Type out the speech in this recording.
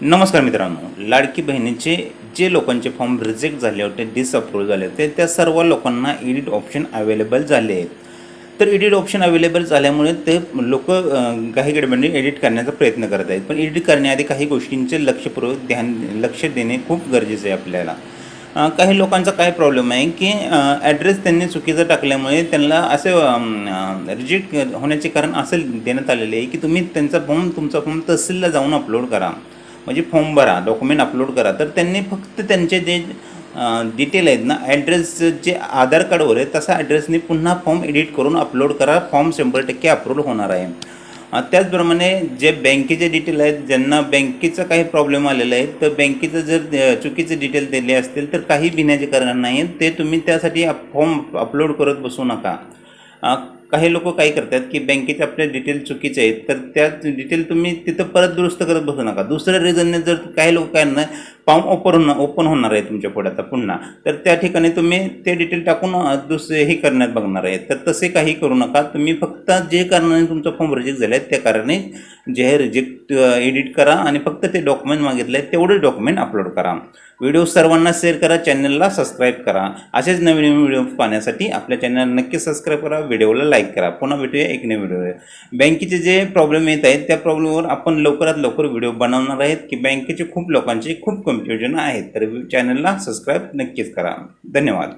नमस्कार मित्रांनो लाडकी बहिणीचे जे लोकांचे फॉर्म रिजेक्ट झाले होते डिसअप्रूव्ह झाले होते त्या सर्व लोकांना एडिट ऑप्शन अवेलेबल झाले आहेत. तर एडिट ऑप्शन अवेलेबल झाल्यामुळे ते लोक काही गडबडी एडिट करण्याचा प्रयत्न करत आहेत. पण एडिट करण्याआधी काही गोष्टींचे लक्षपूर्वक ध्यान लक्ष देणे खूप गरजेचं आहे आपल्याला. काही लोकांचा काय प्रॉब्लेम आहे की ॲड्रेस त्यांनी चुकीचा टाकल्यामुळे त्यांना असे रिजेक्ट होण्याचे कारण असं देण्यात आलेले आहे की तुम्ही त्यांचा फॉर्म तुमचा फॉर्म तहसीलला जाऊन अपलोड करा. म्हणजे फॉर्म भरा डॉक्युमेंट अपलोड करा. तर त्यांनी फक्त त्यांचे जे डिटेल आहेत ना ॲड्रेस जे आधार कार्डवर आहे तसा ॲड्रेसने पुन्हा फॉर्म एडिट करून अपलोड करा. फॉर्म शंभर टक्के अप्रूव्ह होणार आहे. त्याचप्रमाणे जे बँकेचे डिटेल आहेत ज्यांना बँकेचा काही प्रॉब्लेम आलेला आहे तर बँकेचं जर चुकीचे डिटेल दिले असतील तर काही भिण्याचे कारण नाही ते तुम्ही त्यासाठी फॉर्म अपलोड करत बसू नका. काही लोक काय करतात की बँकेचे आपले डिटेल चुकीचे आहेत तर त्या डिटेल तुम्ही तिथं परत दुरुस्त करत बसू नका. दुसऱ्या रिझनने जर काही लोक काय फॉर्म ओपन ओपन होणार आहे तुमच्यापुढे आता पुन्हा तर त्या ठिकाणी तुम्ही ते डिटेल टाकून दुसरे हे करण्यात बघणार आहे. तर तसे काही करू नका. तुम्ही फक्त जे कारणाने तुमचा फॉर्म रिजेक्ट झाला आहे त्या कारणाने जे हे रिजेक्ट एडिट करा आणि फक्त ते डॉक्युमेंट मागितले आहेत तेवढे डॉक्युमेंट अपलोड करा. व्हिडिओ सर्वांना शेअर करा चॅनलला सबस्क्राईब करा. असेच नवीन नवीन व्हिडिओ पाहण्यासाठी आपल्या चॅनलला नक्की सबस्क्राईब करा. व्हिडिओला लाईक करा. पुन्हा भेटूया एक नवीन व्हिडिओ बँकेचे जे प्रॉब्लेम येत आहेत त्या प्रॉब्लेमवर आपण लवकरात लवकर व्हिडिओ बनवणार आहेत की बँकेचे खूप लोकांचे खूप कन्फ्युजन आहेत. तर चॅनलला सबस्क्राईब नक्कीच करा. धन्यवाद.